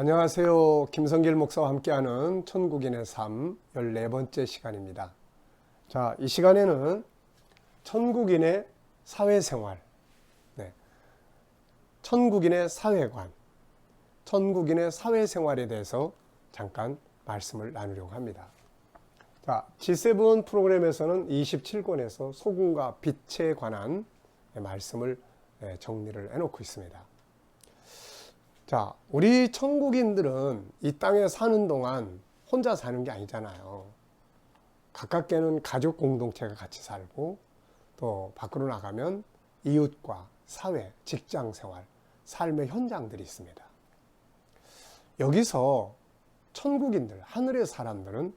안녕하세요. 김성길 목사와 함께하는 천국인의 삶 14번째 시간입니다. 자, 이 시간에는 천국인의 사회생활, 네. 천국인의 사회관, 천국인의 사회생활에 대해서 잠깐 말씀을 나누려고 합니다. 자, G7 프로그램에서는 27권에서 소금과 빛에 관한 말씀을 네, 정리를 해놓고 있습니다. 자, 우리 천국인들은 이 땅에 사는 동안 혼자 사는 게 아니잖아요. 가깝게는 가족 공동체가 같이 살고 또 밖으로 나가면 이웃과 사회, 직장 생활, 삶의 현장들이 있습니다. 여기서 천국인들, 하늘의 사람들은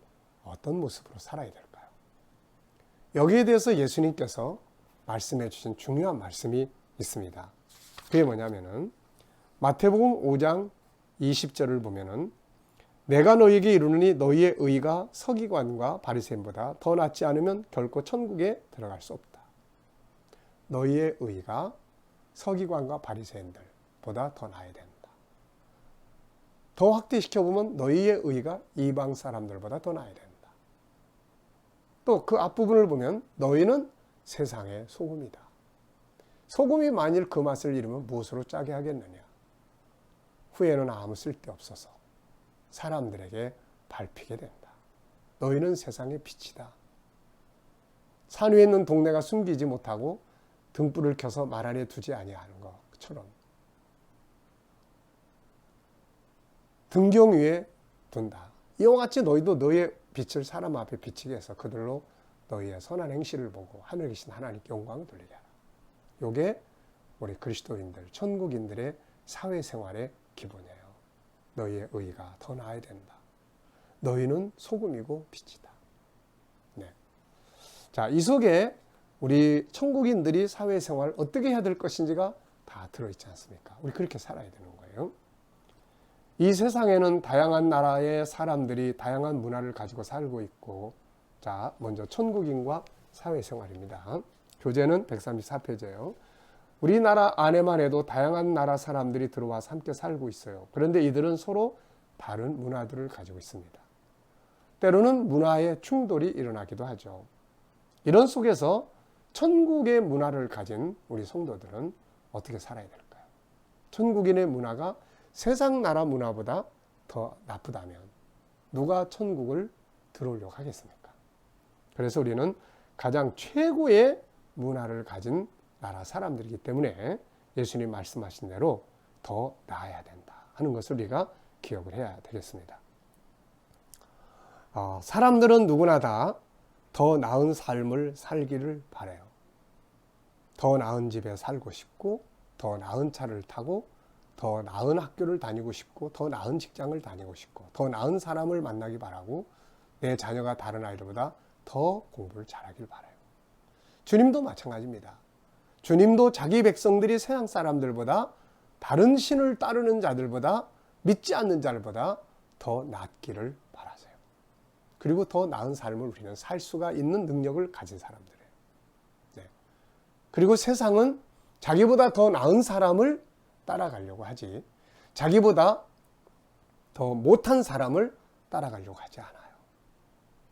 어떤 모습으로 살아야 될까요? 여기에 대해서 예수님께서 말씀해 주신 중요한 말씀이 있습니다. 그게 뭐냐면은 마태복음 5장 20절을 보면은 내가 너희에게 이르노니 너희의 의가 서기관과 바리새인보다 더 낫지 않으면 결코 천국에 들어갈 수 없다. 너희의 의가 서기관과 바리새인들보다 더 나아야 된다. 더 확대시켜 보면 너희의 의가 이방 사람들보다 더 나아야 된다. 또 그 앞부분을 보면 너희는 세상의 소금이다. 소금이 만일 그 맛을 잃으면 무엇으로 짜게 하겠느냐? 후에는 아무 쓸데 없어서 사람들에게 밟히게 된다. 너희는 세상의 빛이다. 산 위에 있는 동네가 숨기지 못하고 등불을 켜서 말 아래 두지 아니하는 것처럼 등경 위에 둔다. 이와 같이 너희도 너희의 빛을 사람 앞에 비치게 해서 그들로 너희의 선한 행실을 보고 하늘 계신 하나님께 영광을 돌리게 하라. 요게 우리 그리스도인들, 천국인들의 사회생활의 기본이에요. 너희의 의가 더 나아야 된다. 너희는 소금이고 빛이다. 네. 자, 이 속에 우리 천국인들이 사회생활 어떻게 해야 될 것인지가 다 들어있지 않습니까? 우리 그렇게 살아야 되는 거예요. 이 세상에는 다양한 나라의 사람들이 다양한 문화를 가지고 살고 있고, 자, 먼저 천국인과 사회생활입니다. 교재는 134페이지예요. 우리나라 안에만 해도 다양한 나라 사람들이 들어와서 함께 살고 있어요. 그런데 이들은 서로 다른 문화들을 가지고 있습니다. 때로는 문화의 충돌이 일어나기도 하죠. 이런 속에서 천국의 문화를 가진 우리 성도들은 어떻게 살아야 될까요? 천국인의 문화가 세상 나라 문화보다 더 나쁘다면 누가 천국을 들어오려고 하겠습니까? 그래서 우리는 가장 최고의 문화를 가진 나라 사람들이기 때문에 예수님 말씀하신 대로 더 나아야 된다 하는 것을 우리가 기억을 해야 되겠습니다. 어, 사람들은 누구나 다 더 나은 삶을 살기를 바래요. 더 나은 집에 살고 싶고, 더 나은 차를 타고, 더 나은 학교를 다니고 싶고, 더 나은 직장을 다니고 싶고, 더 나은 사람을 만나기 바라고, 내 자녀가 다른 아이들보다 더 공부를 잘하길 바라요. 주님도 마찬가지입니다. 주님도 자기 백성들이 세상 사람들보다 다른 신을 따르는 자들보다 믿지 않는 자들보다 더 낫기를 바라세요. 그리고 더 나은 삶을 우리는 살 수가 있는 능력을 가진 사람들이에요. 네. 그리고 세상은 자기보다 더 나은 사람을 따라가려고 하지, 자기보다 더 못한 사람을 따라가려고 하지 않아요.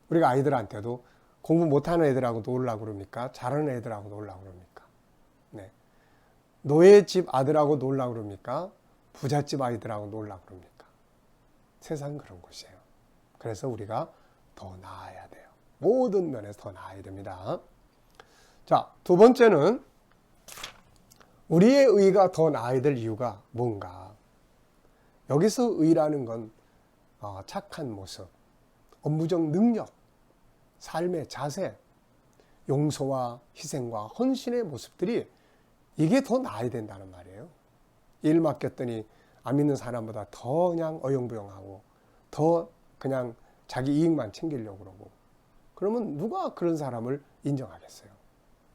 우리가 아이들한테도 공부 못하는 애들하고 놀라고 그럽니까? 잘하는 애들하고 놀라고 그럽니까? 네. 노예 집 아들하고 놀라고 그럽니까? 부잣집 아이들하고 놀라고 그럽니까? 세상 그런 곳이에요. 그래서 우리가 더 나아야 돼요. 모든 면에서 더 나아야 됩니다. 자, 두 번째는 우리의 의가 더 나아야 될 이유가 뭔가? 여기서 의라는 건 어, 착한 모습, 업무적 능력, 삶의 자세, 용서와 희생과 헌신의 모습들이 이게 더 나아야 된다는 말이에요. 일 맡겼더니 안 믿는 사람보다 더 그냥 어영부영하고 더 그냥 자기 이익만 챙기려고 그러고 그러면 누가 그런 사람을 인정하겠어요?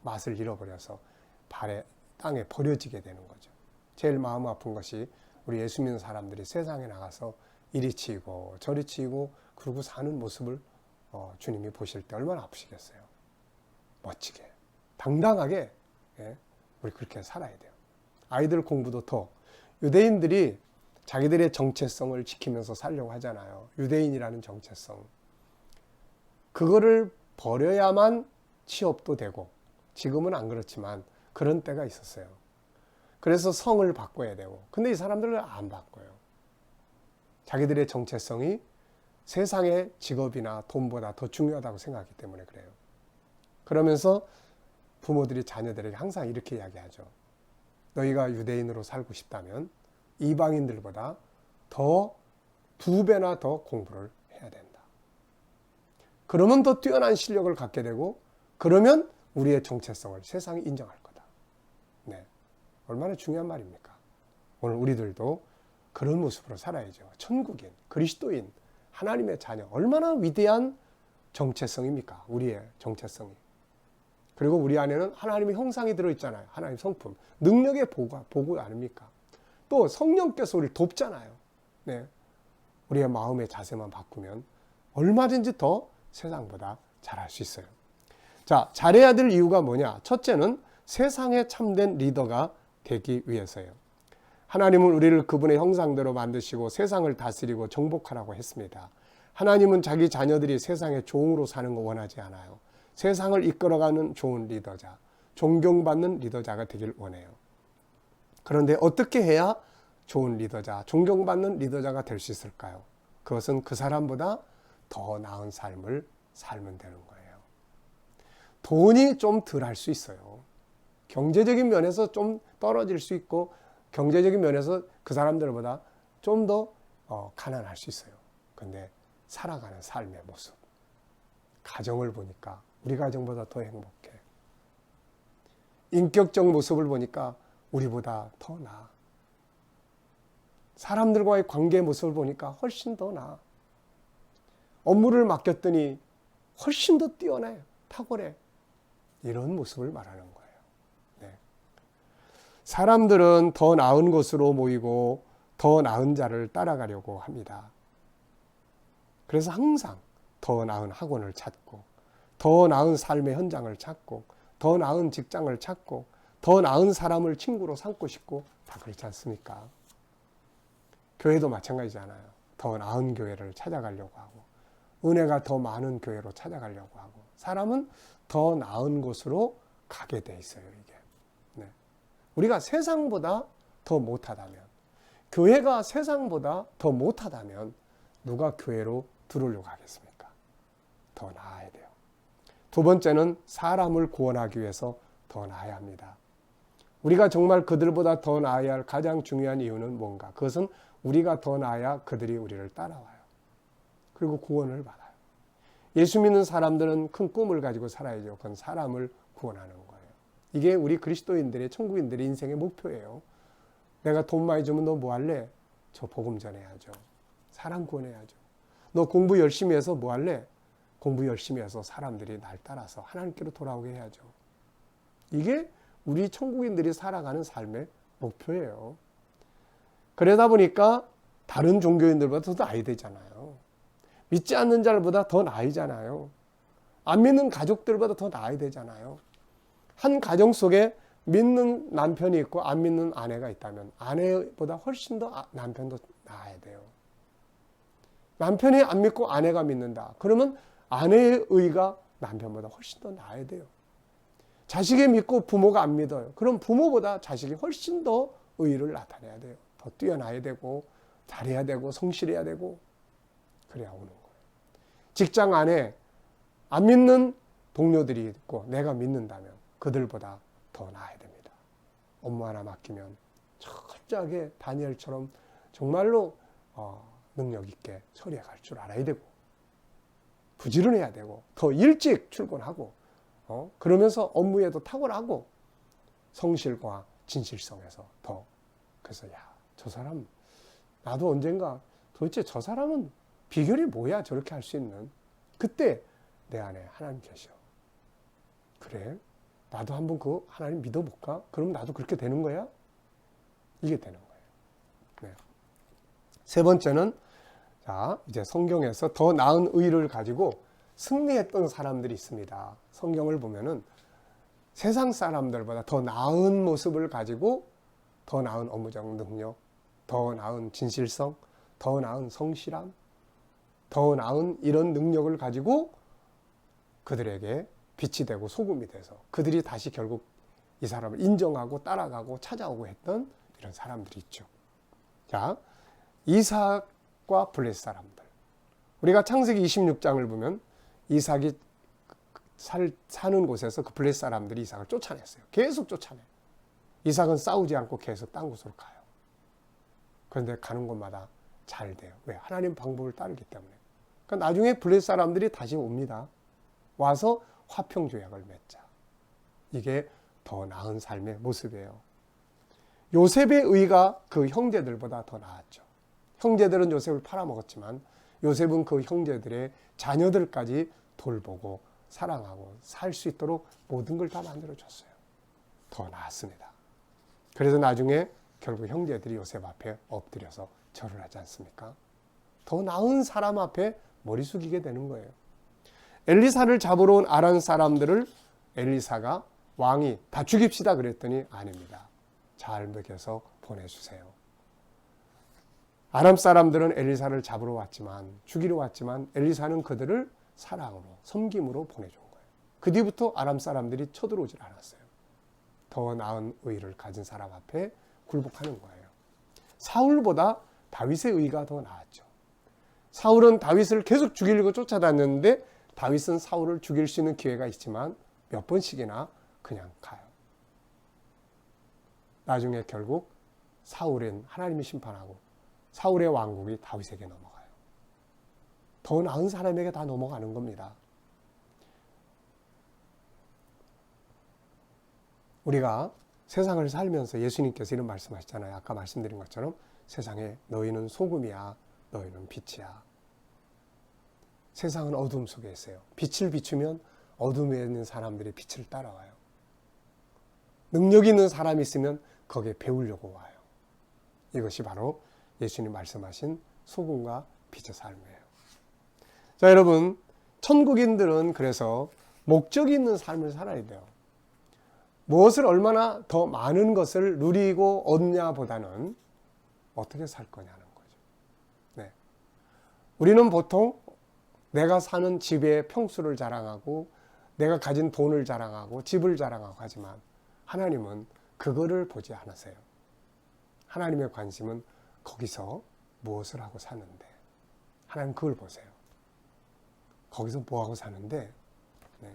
맛을 잃어버려서 발에 땅에 버려지게 되는 거죠. 제일 마음 아픈 것이 우리 예수 믿는 사람들이 세상에 나가서 이리 치이고 저리 치이고 그러고 사는 모습을 어, 주님이 보실 때 얼마나 아프시겠어요. 멋지게, 당당하게 예, 우리 그렇게 살아야 돼요. 아이들 공부도 더 유대인들이 자기들의 정체성을 지키면서 살려고 하잖아요. 유대인이라는 정체성. 그거를 버려야만 취업도 되고 지금은 안 그렇지만 그런 때가 있었어요. 그래서 성을 바꿔야 되고 근데 이 사람들은 안 바꿔요. 자기들의 정체성이 세상의 직업이나 돈보다 더 중요하다고 생각하기 때문에 그래요. 그러면서 부모들이 자녀들에게 항상 이렇게 이야기하죠. 너희가 유대인으로 살고 싶다면 이방인들보다 더 두 배나 더 공부를 해야 된다. 그러면 더 뛰어난 실력을 갖게 되고 그러면 우리의 정체성을 세상이 인정할 거다. 네. 얼마나 중요한 말입니까? 오늘 우리들도 그런 모습으로 살아야죠. 천국인, 그리스도인, 하나님의 자녀. 얼마나 위대한 정체성입니까? 우리의 정체성이. 그리고 우리 안에는 하나님의 형상이 들어있잖아요. 하나님 성품. 능력의 보고, 보고 아닙니까? 또 성령께서 우리를 돕잖아요. 네. 우리의 마음의 자세만 바꾸면 얼마든지 더 세상보다 잘할 수 있어요. 자, 잘해야 될 이유가 뭐냐? 첫째는 세상에 참된 리더가 되기 위해서예요. 하나님은 우리를 그분의 형상대로 만드시고 세상을 다스리고 정복하라고 했습니다. 하나님은 자기 자녀들이 세상의 종으로 사는 거 원하지 않아요. 세상을 이끌어가는 좋은 리더자, 존경받는 리더자가 되길 원해요. 그런데 어떻게 해야 좋은 리더자, 존경받는 리더자가 될 수 있을까요? 그것은 그 사람보다 더 나은 삶을 살면 되는 거예요. 돈이 좀 덜 할 수 있어요. 경제적인 면에서 좀 떨어질 수 있고, 경제적인 면에서 그 사람들보다 좀더 어, 가난할 수 있어요. 근데 살아가는 삶의 모습, 가정을 보니까 우리 가정보다 더 행복해. 인격적 모습을 보니까 우리보다 더 나아. 사람들과의 관계 모습을 보니까 훨씬 더 나아. 업무를 맡겼더니 훨씬 더 뛰어나요. 탁월해. 이런 모습을 말하는 거예요. 네. 사람들은 더 나은 것으로 모이고 더 나은 자를 따라가려고 합니다. 그래서 항상 더 나은 학원을 찾고, 더 나은 삶의 현장을 찾고, 더 나은 직장을 찾고, 더 나은 사람을 친구로 삼고 싶고, 다 그렇지 않습니까? 교회도 마찬가지잖아요. 더 나은 교회를 찾아가려고 하고, 은혜가 더 많은 교회로 찾아가려고 하고, 사람은 더 나은 곳으로 가게 돼 있어요, 이게. 네. 우리가 세상보다 더 못하다면, 교회가 세상보다 더 못하다면, 누가 교회로 들어오려고 하겠습니까? 더 나아야 돼요. 두 번째는 사람을 구원하기 위해서 더 나아야 합니다. 우리가 정말 그들보다 더 나아야 할 가장 중요한 이유는 뭔가? 그것은 우리가 더 나아야 그들이 우리를 따라와요. 그리고 구원을 받아요. 예수 믿는 사람들은 큰 꿈을 가지고 살아야죠. 그건 사람을 구원하는 거예요. 이게 우리 그리스도인들의 천국인들의 인생의 목표예요. 내가 돈 많이 주면 너 뭐 할래? 저 복음 전해야죠. 사람 구원해야죠. 너 공부 열심히 해서 뭐 할래? 공부 열심히 해서 사람들이 날 따라서 하나님께로 돌아오게 해야죠. 이게 우리 천국인들이 살아가는 삶의 목표예요. 그러다 보니까 다른 종교인들보다 더 나이 되잖아요. 믿지 않는 자들보다 더 나이잖아요. 안 믿는 가족들보다 더 나이 되잖아요. 한 가정 속에 믿는 남편이 있고 안 믿는 아내가 있다면 아내보다 훨씬 더 아, 남편도 나아야 돼요. 남편이 안 믿고 아내가 믿는다. 그러면 아내의 의가 남편보다 훨씬 더 나아야 돼요. 자식이 믿고 부모가 안 믿어요. 그럼 부모보다 자식이 훨씬 더 의를 나타내야 돼요. 더 뛰어나야 되고 잘해야 되고 성실해야 되고 그래야 오는 거예요. 직장 안에 안 믿는 동료들이 있고 내가 믿는다면 그들보다 더 나아야 됩니다. 업무 하나 맡기면 철저하게 다니엘처럼 정말로 어, 능력 있게 처리해 갈 줄 알아야 되고 부지런해야 되고 더 일찍 출근하고 어? 그러면서 업무에도 탁월하고 성실과 진실성에서 더 그래서 야 저 사람 나도 언젠가 도대체 저 사람은 비결이 뭐야 저렇게 할 수 있는 그때 내 안에 하나님 계셔 그래 나도 한번 그 하나님 믿어볼까 그럼 나도 그렇게 되는 거야 이게 되는 거예요 네. 세 번째는 자 이제 성경에서 더 나은 의를 가지고 승리했던 사람들이 있습니다 성경을 보면은 세상 사람들보다 더 나은 모습을 가지고 더 나은 업무적 능력, 더 나은 진실성, 더 나은 성실함, 더 나은 이런 능력을 가지고 그들에게 빛이 되고 소금이 돼서 그들이 다시 결국 이 사람을 인정하고 따라가고 찾아오고 했던 이런 사람들이 있죠. 자, 이삭 과 블레스 사람들. 우리가 창세기 26장을 보면 이삭이 살, 사는 곳에서 그 블레스 사람들이 이삭을 쫓아냈어요. 계속 쫓아내. 이삭은 싸우지 않고 계속 딴 곳으로 가요. 그런데 가는 곳마다 잘 돼요. 왜? 하나님 방법을 따르기 때문에. 그러니까 나중에 블레스 사람들이 다시 옵니다. 와서 화평 조약을 맺자. 이게 더 나은 삶의 모습이에요. 요셉의 의가 그 형제들보다 더 나았죠. 형제들은 요셉을 팔아먹었지만 요셉은 그 형제들의 자녀들까지 돌보고 사랑하고 살 수 있도록 모든 걸 다 만들어줬어요. 더 나았습니다. 그래서 나중에 결국 형제들이 요셉 앞에 엎드려서 절을 하지 않습니까? 더 나은 사람 앞에 머리 숙이게 되는 거예요. 엘리사를 잡으러 온 아란 사람들을 엘리사가 왕이 다 죽입시다 그랬더니 아닙니다. 잘 먹여서 보내주세요. 아람 사람들은 엘리사를 잡으러 왔지만 죽이러 왔지만 엘리사는 그들을 사랑으로 섬김으로 보내준 거예요. 그 뒤부터 아람 사람들이 쳐들어오질 않았어요. 더 나은 의를 가진 사람 앞에 굴복하는 거예요. 사울보다 다윗의 의가 더 나았죠. 사울은 다윗을 계속 죽이려고 쫓아다녔는데 다윗은 사울을 죽일 수 있는 기회가 있지만 몇 번씩이나 그냥 가요. 나중에 결국 사울은 하나님이 심판하고 사울의 왕국이 다윗에게 넘어가요. 더 나은 사람에게 다 넘어가는 겁니다. 우리가 세상을 살면서 예수님께서 이런 말씀하셨잖아요. 아까 말씀드린 것처럼 세상에 너희는 소금이야, 너희는 빛이야. 세상은 어둠 속에 있어요. 빛을 비추면 어둠에 있는 사람들이 빛을 따라와요. 능력 있는 사람이 있으면 거기에 배우려고 와요. 이것이 바로 예수님 말씀하신 소금과 빛의 삶이에요. 자, 여러분, 천국인들은 그래서 목적이 있는 삶을 살아야 돼요. 무엇을 얼마나 더 많은 것을 누리고 얻냐 보다는 어떻게 살 거냐는 거죠. 네. 우리는 보통 내가 사는 집의 평수를 자랑하고 내가 가진 돈을 자랑하고 집을 자랑하고 하지만 하나님은 그거를 보지 않으세요. 하나님의 관심은 거기서 무엇을 하고 사는데 하나님 그걸 보세요. 거기서 뭐 하고 사는데 네.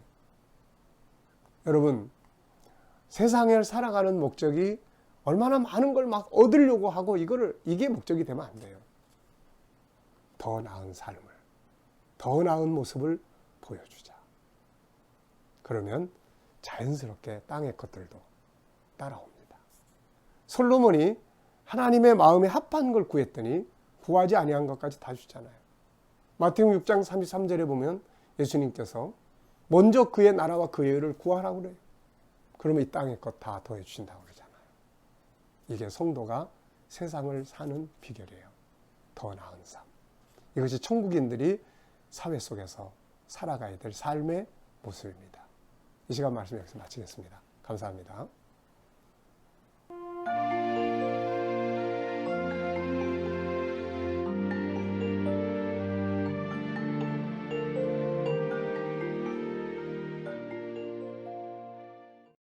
여러분 세상을 살아가는 목적이 얼마나 많은 걸 막 얻으려고 하고 이거를 이게 목적이 되면 안 돼요. 더 나은 삶을 더 나은 모습을 보여주자. 그러면 자연스럽게 땅의 것들도 따라옵니다. 솔로몬이 하나님의 마음에 합한 걸 구했더니 구하지 아니한 것까지 다 주잖아요. 마태복음 6장 33절에 보면 예수님께서 먼저 그의 나라와 그의 의를 구하라고 그래요. 그러면 이 땅의 것 다 더해 주신다고 그러잖아요. 이게 성도가 세상을 사는 비결이에요. 더 나은 삶. 이것이 천국인들이 사회 속에서 살아가야 될 삶의 모습입니다. 이 시간 말씀 여기서 마치겠습니다. 감사합니다.